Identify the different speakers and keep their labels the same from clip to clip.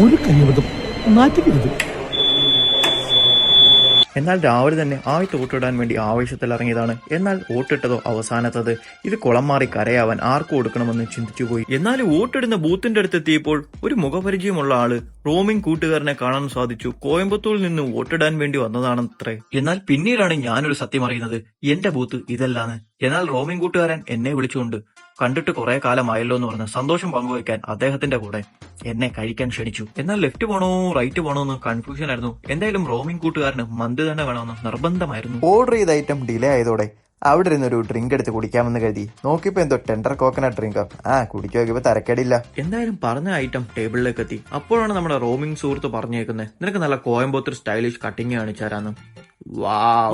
Speaker 1: ഒരു നാറ്റിക്കരുത്.
Speaker 2: എന്നാൽ രാവിലെ തന്നെ ആയിട്ട് വോട്ടിടാൻ വേണ്ടി ആവേശത്തിൽ ഇറങ്ങിയതാണ്. എന്നാൽ വോട്ടിട്ടതോ അവസാനത്തത്. ഇത് കുളം മാറി കരയാവാൻ ആർക്ക് കൊടുക്കണമെന്ന് ചിന്തിച്ചുപോയി എന്നാൽ വോട്ടിടുന്ന ബൂത്തിന്റെ അടുത്തെത്തിയപ്പോൾ ഒരു മുഖപരിചയമുള്ള ആൾ റോമിംഗ് കൂട്ടുകാരനെ കാണാൻ സാധിച്ചു. കോയമ്പത്തൂരിൽ നിന്ന് വോട്ടിടാൻ വേണ്ടി വന്നതാണത്രേ. എന്നാൽ പിന്നീടാണ് ഞാനൊരു സത്യം അറിയുന്നത്. എന്റെ ബൂത്ത് ഇതല്ലാന്ന്. എന്നാൽ റോമിംഗ് കൂട്ടുകാരൻ എന്നെ വിളിച്ചുകൊണ്ട് കണ്ടിട്ട് കുറെ കാലമായല്ലോ എന്ന് പറഞ്ഞ് സന്തോഷം പങ്കുവയ്ക്കാൻ അദ്ദേഹത്തിന്റെ കൂടെ എന്നെ കഴിക്കാൻ ക്ഷണിച്ചു. എന്നാൽ ലെഫ്റ്റ് പോണോ റൈറ്റ് പോണോ എന്ന് കൺഫ്യൂഷൻ ആയിരുന്നു. എന്തായാലും റോമിംഗ് കൂട്ടുകാരന് മന്ത് തന്നെ വേണമെന്ന് നിർബന്ധമായിരുന്നു.
Speaker 3: ഓർഡർ ചെയ്ത ഐറ്റം ഡിലേ ആയതോടെ അവിടെ ഇരുന്നൊരു ഡ്രിങ്ക് എടുത്ത് കുടിക്കാമെന്ന് കരുതി. നോക്കിയപ്പോ എന്തോ ടെൻഡർ കോക്കനട്ട് ഡ്രിങ്ക് ആ. കുടിക്കുക നോക്കിയപ്പോ തരക്കേടില്ല.
Speaker 2: എന്തായാലും പറഞ്ഞ ഐറ്റം ടേബിളിലേക്ക് എത്തി. അപ്പോഴാണ് നമ്മുടെ റോമിംഗ് സുഹൃത്ത് പറഞ്ഞേക്കുന്നത് നിനക്ക് നല്ല കോയമ്പോത്തൂർ സ്റ്റൈലിഷ് കട്ടിങ് കാണിച്ചു തരാന്ന്.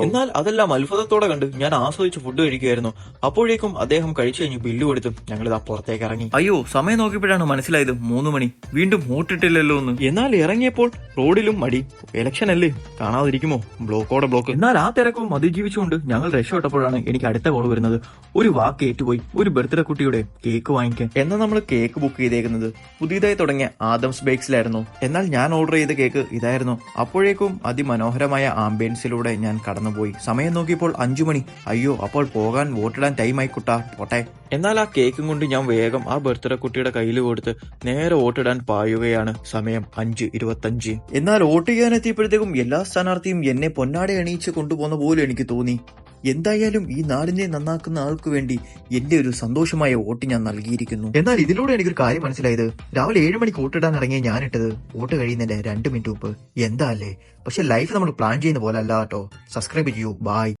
Speaker 2: എന്നാൽ അതെല്ലാം അത്ഭുതത്തോടെ കണ്ട് ഞാൻ ആസ്വദിച്ച് ഫുഡ് കഴിക്കുകയായിരുന്നു അപ്പോഴേക്കും അദ്ദേഹം കഴിച്ചു കഴിഞ്ഞ് ബില്ല് കൊടുത്തു ഞങ്ങൾ ഇതാ പുറത്തേക്ക് ഇറങ്ങി. അയ്യോ സമയം നോക്കിയപ്പോഴാണ് മനസ്സിലായത് മൂന്ന് മണി. വീണ്ടും മൂട്ടിട്ടില്ലല്ലോ എന്ന്. എന്നാൽ ഇറങ്ങിയപ്പോൾ റോഡിലും മടി. ഇലക്ഷൻ അല്ലേ? കാണാതിരിക്കുമോ? ബ്ലോക്കോടെ ബ്ലോക്ക് എന്നാൽ ആ തിരക്കും അതിജീവിച്ചുകൊണ്ട് ഞങ്ങൾ രക്ഷപ്പെട്ടപ്പോഴാണ് എനിക്ക് അടുത്ത കോൾ വരുന്നത്. ഒരു വാക്ക് ഏറ്റുപോയി. ഒരു ബർത്ത്ഡേ കുട്ടിയുടെ കേക്ക് വാങ്ങിക്കാൻ. എന്നാൽ നമ്മൾ കേക്ക് ബുക്ക് ചെയ്തേക്കുന്നത്? പുതിയതായി തുടങ്ങിയ ആദംസ് ബേക്സിലായിരുന്നു എന്നാൽ ഞാൻ ഓർഡർ ചെയ്ത കേക്ക് ഇതായിരുന്നു. അപ്പോഴേക്കും അതിമനോഹരമായ ആംബിയൻസിലൂടെ ഞാൻ കടന്നുപോയി. സമയം നോക്കിയപ്പോൾ അഞ്ചു മണി. അയ്യോ അപ്പോൾ പോകാൻ വോട്ടിടാൻ ടൈം ആയിക്കുട്ടാ പോട്ടെ. എന്നാൽ ആ കേക്കും കൊണ്ട് ഞാൻ വേഗം ആ ബർത്ത്ഡേ കുട്ടിയുടെ കയ്യിൽ കൊടുത്ത് നേരെ വോട്ടിടാൻ പായുകയാണ്. സമയം അഞ്ച് ഇരുപത്തഞ്ച്. എന്നാൽ വോട്ട് ചെയ്യാനെത്തിയപ്പോഴത്തേക്കും എല്ലാ സ്ഥാനാർത്ഥിയും എന്നെ പൊന്നാടെ അണിയിച്ച് കൊണ്ടുപോകുന്ന പോലെ എനിക്ക് തോന്നി. എന്തായാലും ഈ നാടിനെ നന്നാക്കുന്ന ആൾക്ക് വേണ്ടി എന്റെ ഒരു സന്തോഷമായ വോട്ട് ഞാൻ നൽകിയിരിക്കുന്നു. എന്നാൽ ഇതിലൂടെ എനിക്കൊരു കാര്യം മനസ്സിലായത് രാവിലെ ഏഴ് മണിക്ക് വോട്ടിടാൻ ഇറങ്ങിയ ഞാൻ ഞാനിട്ടത് വോട്ട് കഴിയുന്നതിന്റെ രണ്ട് മിനിറ്റ് മുമ്പ്. എന്താ അല്ലേ? പക്ഷെ ലൈഫ് നമ്മൾ പ്ലാൻ ചെയ്യുന്ന പോലെ അല്ല കേട്ടോ. സബ്സ്ക്രൈബ് ചെയ്യൂ. ബായ്